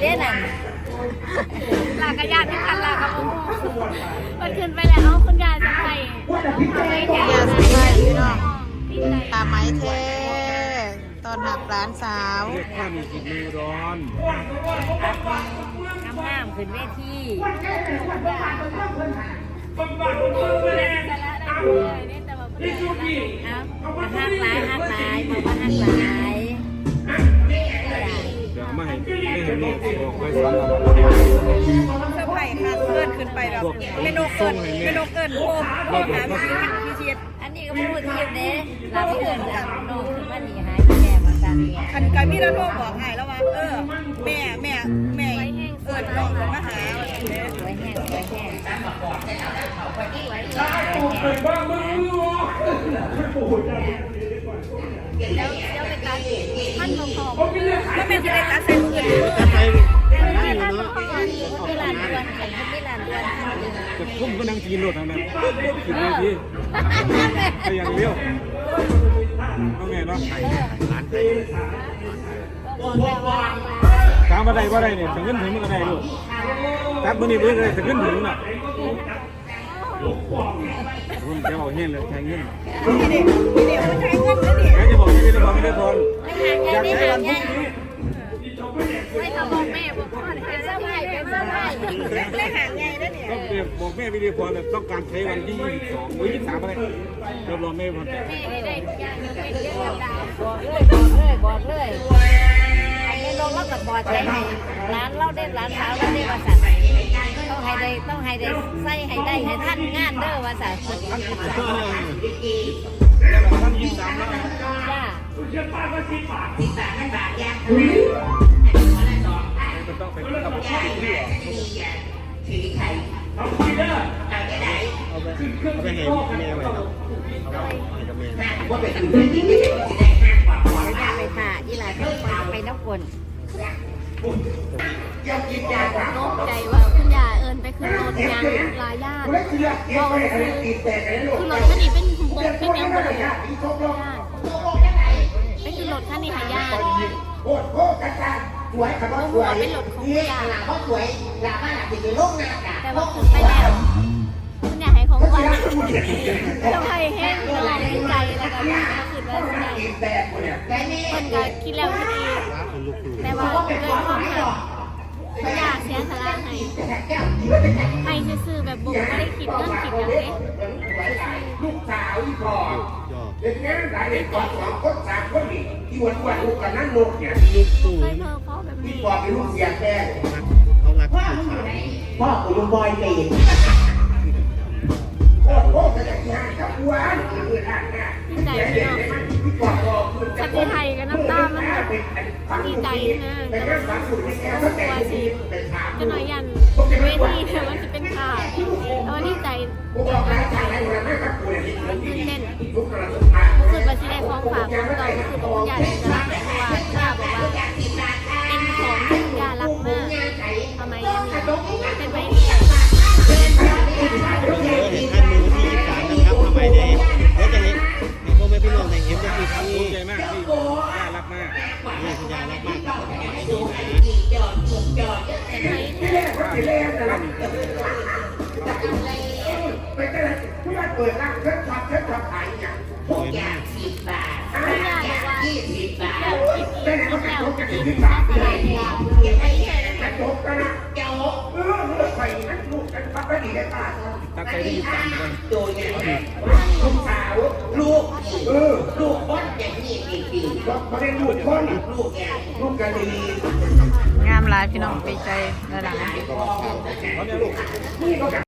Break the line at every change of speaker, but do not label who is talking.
เด้นั่นลากระยาที่คันลากระโมมันขึ้นไปแล้วคุณยายจะไปไปแข่
ยาสบายพี่น้อง
ดีใจ
ตาไม้เทตอนหักร้านสาว
เรียกข้ามีกินมือร้อน
น้ำห้ามขึ้นเวทีหักหลายหักหลายบอกว่าหักหลาย
เห็นนี่บอกไปสอนเรา
เสื้อไผ่ค่ะเกินขึ้นไปแล้วไม่นกเกินไม่นกเกินโคมโคมหาพี่พี่เชียด
อันนี้ก็พูดทีมเด้เราเกินจากน้องคือว่หนีหายแก่มาสั่นเนี่ย
คันกายพี่แล้วโทรบอกให้แล้วว่าเออแม่แม่แม่เอิญน้องมาหาว่าอย่างนี้
ไว้แห้งไว้แห้งแล้วแล้วไปตัดท่านของของ
ก็เป็นสิได้ตัดใส่มื
จะพุ่มก็นั่งกินรถทางนั้นกินได้ทีก็อย่างเลี้ยวเอาไงเนาะตามมาได้ว่าได้เนี่ยถึงขึ้นถึงมันก็ได้ลูกตัดมือนี่ไปเลยถึงขึ้นถึงน่ะคุณจะบอกเงี้ยเลยใช้เงี้ยแกจะบอกที่จะบอกไม่ได้พร
ไม่หางไงไม่หางไง ไม่ทำบอกแม่บอกพ่อเป็นเสื้อผ้าเป็นเสื้อผ้า
ได้หางไงนะเนี่ย
ต้องบอกแม่วิดีโอพรต้องการใช้วันที่22หรือ23อะไรรับรองแม่พร
แม่ให้ได้ทุกอย่างเป็นเรื่องราวบอกเลยบอกเลยบอกเลยไอ้ลงแล้วก็บอกใจให้ร้านเราได้ร้านเช้าเราได้วาสันต้องให้ได้ต้องให้ได้ใส่ให้ได้ให้ท่านงานเด้อวาสัน
ท่านยิ้มสามแล้ว
จ้า
ก็ ต้องไปกับที่ที่เอาไปเอาไปให้แม่ไว้ครับเอาไปให้กับแม่
ไปค่ะอีหลาต้องไปน้ำฝนตกใจว่าคุณยาเอินไปขึ้นรถยังลาญาติบอกคือคือรถคันนี้เป็นบงเป็นยังบ่รู้ญาติไปขึ้นรถคันนี้หายาติ
โคตรโคตรกันกันสวยขับรถสวยนี่หลังเขาสวยหลังบ้านหลังติดในโลกนาค่ะ
แต่ว่าขึ้นไปแล้วคุณอยากให้ของขวัญต้องให้แห้งละลายในใจแล้วก็มาขึ้นว่าคุณยาย
แตกหมดเนี่ยแต่นี่
คนก็คิดแล้วคิดอีกแต่ว่าด้วยความหักคุณยาเสียสละให้ให้ซื่อๆแบบบุกไม่ได้คิดเรื่องคิดอย่างนี้
ลูกสาวที่พอเด็กนี้หลายเด็กก่อนสองคนสามคนนี่ ที่วันวันลูกกันนั่นลูกเนี่ย
ลูกตู่
เคยเพิ่มเขาแบบ
ที่
นี้
พอเป็นลูกเสียแดง
เขารัก
พ่อ
ผู้
มึงอ
ชา
ยู่
ย
ไหนพ่อกูลูกบอยตีนโคตรโคตรกันอย่างนี้กับวัวคือทางหน้า
ดีใจเนาะ
ที่กอดคอคือ
สักไทยกับน้ำตามันแบบดีใจนะแต่ว่าตัวสิจะหน่อยยันเวทีแต่ว่าจะเป็นขาดแต่ว่าดีใจ
กูบอกแล้วทางไหนกูไม่กับกูเนี่ย
มันตื่นเต้น ของฝากของเรารู้สึกว่าอยาจะรักเพราะว่าย่าบอกว่าเป็นของที่ย่ารักมากทำไมยังมีเป็นไปเนี่ย
เห็นท่านมือที่สามนะครับทำไมได้เดี๋ยวจะเห็นให้พ่อแม่พี่น้องได้เห็นได้คือครับภูมิใจมากที่น่ารักมากนี่คุณยารักมากครับ
เป็นไม้
เนี่ยไปเจอผู้ใหญ่เปิดร้านเชิญช็อปเชิญช็อปขายอย่างพวกอย่างสิ ต่
อีก
ไหน
คิ
เขา
ด
จะ
แล้ว
จบกันที่สามเลย
ไม่ใช่
จะจบกันนะเจ้าเออเลือกไปนั่นลูกกันปั๊บไปดีได้ป่ะ
ตักใจที่ยี่สามคน
ตัวเนี่ยลูกสาวลูกเออลูกคนอย่างนี้ปีปีไม่ได้ลูกคนลูกเนี่ลูกกันดี
งามหลายพี่น้องไปใจระดับ
นี่ยลูก